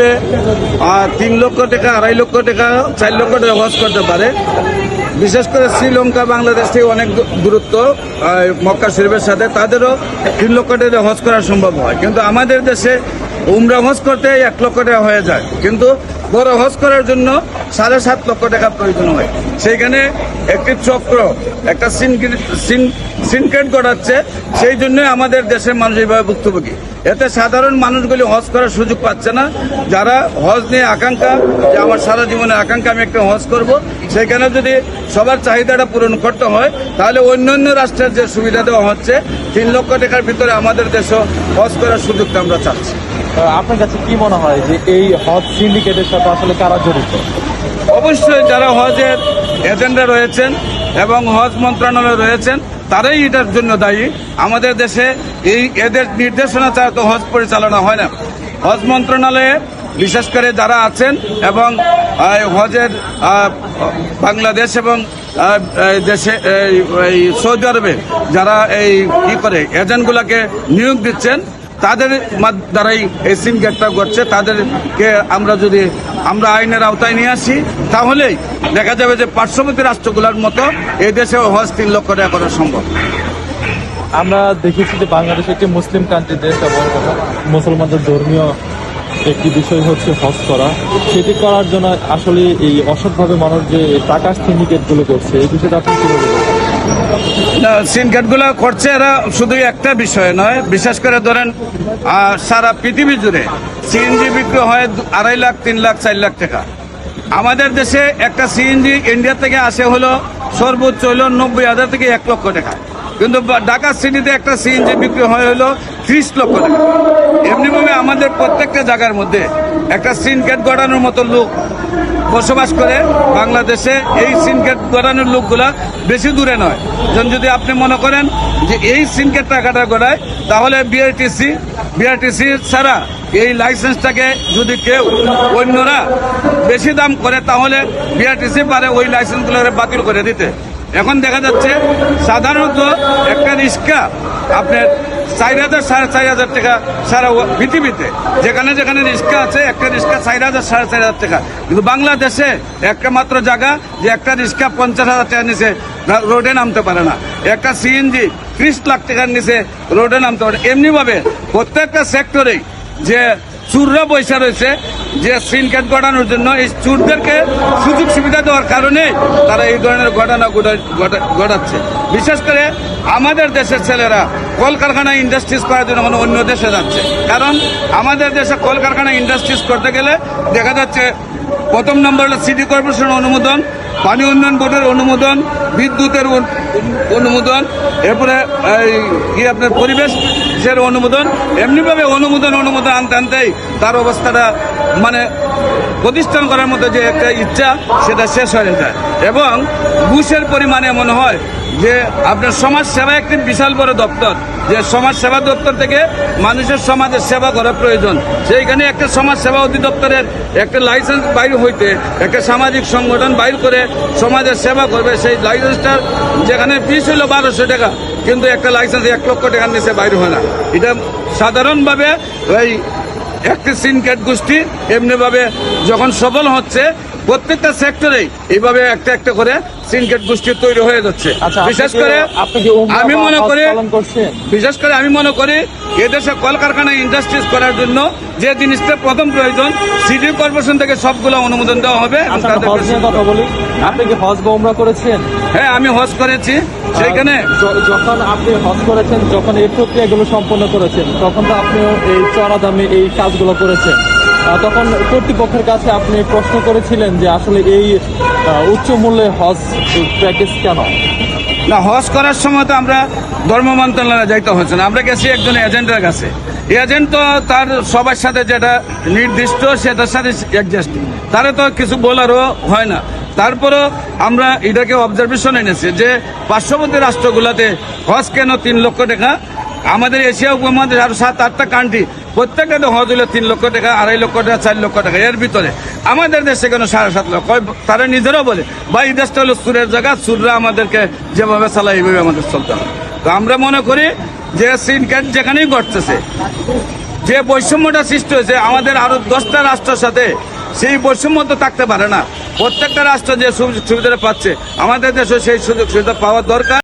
আহ, তিন লক্ষ টাকা আড়াই লক্ষ টাকা চার লক্ষ টাকা খরচ করতে পারে। বিশেষ করে শ্রীলঙ্কা বাংলাদেশ থেকে অনেক গুরুত্ব মক্কা শরীফের সাথে তাদেরও তিন লক্ষ টাকা হজ করা সম্ভব হয়। কিন্তু আমাদের দেশে উমরা হজ করতে এক লক্ষ টাকা হয়ে যায়। কিন্তু বড় হজ করার জন্য সাড়ে সাত লক্ষ টাকা প্রয়োজন হয়। সেইখানে একটি চক্র, একটা সিনকেট গড়াচ্ছে। সেই জন্যই আমাদের দেশের মানুষ এইভাবে ভুক্তভোগী। এতে সাধারণ মানুষগুলি হজ করার সুযোগ পাচ্ছে না। যারা হজ নিয়ে আকাঙ্ক্ষা, যে আমার সারা জীবনের আকাঙ্ক্ষা আমি একটা হজ করব সেখানে যদি সবার চাহিদাটা পূরণ করতে হয়, তাহলে অন্যান্য রাষ্ট্রের যে সুবিধা দেওয়া হচ্ছে, তিন লক্ষ টাকার ভিতরে আমাদের দেশও হজ করার সুযোগটা আমরা চাচ্ছি। আপনার কাছে কি মনে হয় যে এই হজ সিন্ডিকেটের সাথে আসলে কারা জড়িত? অবশ্যই যারা হজের এজেন্ডা রয়েছেন এবং হজ মন্ত্রণালয়ে রয়েছেন, তারাই এটার জন্য দায়ী। আমাদের দেশে এই এদের নির্দেশনা ছাড়া তো হজ পরিচালনা হয় না। হজ মন্ত্রণালয়ে বিশেষ করে যারা আছেন এবং হজের বাংলাদেশ এবং দেশে সৌদি আরবে যারা এই কি করে, এজেন্টগুলোকে নিয়োগ দিচ্ছেন তাদের দ্বারাই এই সিম গেটটা করছে। তাদেরকে আমরা যদি আমরা আইনের আওতায় নিয়ে আসি, তাহলেই দেখা যাবে যে পার্শ্ববর্তী রাষ্ট্রগুলোর মতো এই দেশেও হজ তিন লক্ষ টাকা করা সম্ভব। আমরা দেখেছি যে বাংলাদেশ একটি মুসলিম কান্ট্রি দেশ এবং মুসলমানদের ধর্মীয় একটি বিষয় হচ্ছে হজ করা। সেটি করার জন্য আসলে এই অসৎভাবে মানুষ যে টাকা সিন্ডিকেটগুলো করছে, এই বিষয়টা আপনি কি বলবেন সিনকেটগুলো করছে এরা শুধু একটা বিষয় নয়। বিশেষ করে ধরেন সারা পৃথিবী জুড়ে সিএনজি বিক্রি হয় আড়াই লাখ, তিন লাখ, চার লাখ টাকা। আমাদের দেশে একটা সিএনজি ইন্ডিয়া থেকে আসে হলো সর্বোচ্চ হলো নব্বই হাজার থেকে এক লক্ষ টাকা। কিন্তু ঢাকা সিটিতে একটা সিএনজি বিক্রি হয় হলো ত্রিশ লক্ষ টাকা। এমনিভাবে আমাদের প্রত্যেকটা জায়গার মধ্যে একটা সিনকেট গড়ানোর মতো লোক বসবাস করে বাংলাদেশে। এই সিনকেট গড়ানোর লোকগুলা বেশি দূরে নয়। যদি আপনি মনে করেন যে এই সিনকেট টাকাটা গড়ায়, তাহলে বিআরটিসি বিআরটিসি ছাড়া এই লাইসেন্সটাকে যদি কেউ অন্যরা বেশি দাম করে, তাহলে বিআরটিসি পারে ওই লাইসেন্সগুলো বাতিল করে দিতে। এখন দেখা যাচ্ছে সাধারণত একটা রিক্সা আপনার চার হাজার, সাড়ে চার হাজার টাকা সারা পৃথিবীতে। যেখানে যেখানে রিক্সা আছে, একটা রিক্সা চার হাজার, সাড়ে চার হাজার টাকা। কিন্তু বাংলাদেশে একটা মাত্র জায়গা যে একটা রিক্সা পঞ্চাশ হাজার টাকার নিচে রোডে নামতে পারে না। একটা সিএনজি ত্রিশ লাখ টাকার নিচে রোডে নামতে পারে এমনিভাবে প্রত্যেকটা সেক্টরেই যে চুররা পয়সা রয়েছে, যে সিনকেট ঘটানোর জন্য এই চুরদেরকে সুযোগ সুবিধা দেওয়ার কারণে তারা এই ধরনের ঘটনা ঘটা- ঘটা- ঘটাচ্ছে। বিশেষ করে আমাদের দেশের ছেলেরা কলকারখানা ইন্ডাস্ট্রিজ করার জন্য মানে অন্য দেশে যাচ্ছে। কারণ আমাদের দেশে কলকারখানা ইন্ডাস্ট্রিজ করতে গেলে দেখা যাচ্ছে, প্রথম নম্বর হলো সিটি কর্পোরেশনের অনুমোদন, পানি উন্নয়ন বোর্ডের অনুমোদন বিদ্যুতের অনুমোদন, এরপরে কি আপনার পরিবেশের অনুমোদন, এমনিভাবে অনুমোদন অনুমোদন আনতে আনতেই তার অবস্থাটা মানে প্রতিষ্ঠান করার মতো যে একটা ইচ্ছা, সেটা শেষ হয়ে যায়। এবং ঘুষের পরিমাণ এমন হয় যে আপনার সমাজ সেবা একটি বিশাল বড় দপ্তর, যে সমাজ সেবা দপ্তর থেকে মানুষের সমাজের সেবা করা প্রয়োজন। সেইখানে একটা সমাজ সেবা অধিদপ্তরের একটা লাইসেন্স বাইর হইতে, একটা সামাজিক সংগঠন বাইর করে সমাজের সেবা করবে, সেই লাইসেন্সটার যেখানে ফিস হলো বারোশো টাকা, কিন্তু একটা লাইসেন্স এক লক্ষ টাকার নিচে বাইর হয় না। এটা সাধারণভাবে ওই একটি সিনকেট গোষ্ঠী এমনিভাবে যখন সফল হচ্ছে প্রত্যেকটা সেক্টরেই এইভাবে একটা একটা করে সিনকেট গোষ্ঠী তৈরি হয়ে যাচ্ছে। আচ্ছা বিশেষ করে আমি মনে করি বিশেষ করে আমি মনে করি এদেশে কলকারখানা ইন্ডাস্ট্রিজ করার জন্য যে জিনিসটা প্রথম প্রয়োজন সিটি কর্পোরেশন থেকে সবগুলো অনুমোদন দেওয়া হবে আচ্ছা কথা বলি। আপনি কি হজ বা করেছেন? হ্যাঁ আমি হজ করেছি। সেইখানে যখন আপনি হজ করেছেন যখন এই প্রক্রিয়াগুলো সম্পন্ন করেছেন তখন তো আপনিও এই চড়া দামে এই কাজগুলো করেছেন। তখন কর্তৃপক্ষের কাছে আপনি প্রশ্ন করেছিলেন যে আসলে এই উচ্চ মূল্যে হজ প্যাকেজ কেন? না, হজ করার সময় তো আমরা ধর্ম মন্ত্রণালয়ে যাইতে হচ্ছে না। আমরা গেছি একজন এজেন্টের কাছে। এজেন্ট তো তার সবার সাথে যেটা নির্দিষ্ট সেটার সাথে অ্যাডজাস্ট তারে তো কিছু বলারও হয় না। তারপরও আমরা এটাকে অবজারভেশন এনেছি যে পার্শ্ববর্তী রাষ্ট্রগুলোতে হজ কেন তিন লক্ষ টাকা? আমাদের এশিয়া উপমহাদেশ আরও সাত, আটটা কান্ট্রি প্রত্যেকটা তো হজ হলো তিন লক্ষ টাকা, আড়াই লক্ষ টাকা, চার লক্ষ টাকা, এর ভিতরে আমাদের দেশে কেন সাড়ে সাত লক্ষ তারা নিজেরাও বলে বা এই দেশটা হলো সুরের জায়গা, সুররা আমাদেরকে যেভাবে চালায়, এইভাবে আমাদের চলতে হবে। তো আমরা মনে করি যে সিন কার্ড যেখানেই ঘটতেছে, যে বৈষম্যটা সৃষ্টি হয়েছে, আমাদের আরও দশটা রাষ্ট্রের সাথে সেই বৈষম্য তো থাকতে পারে না। প্রত্যেকটা রাষ্ট্র যে সুযোগ সুবিধাটা পাচ্ছে, আমাদের দেশে সেই সুযোগ সুবিধা পাওয়া দরকার।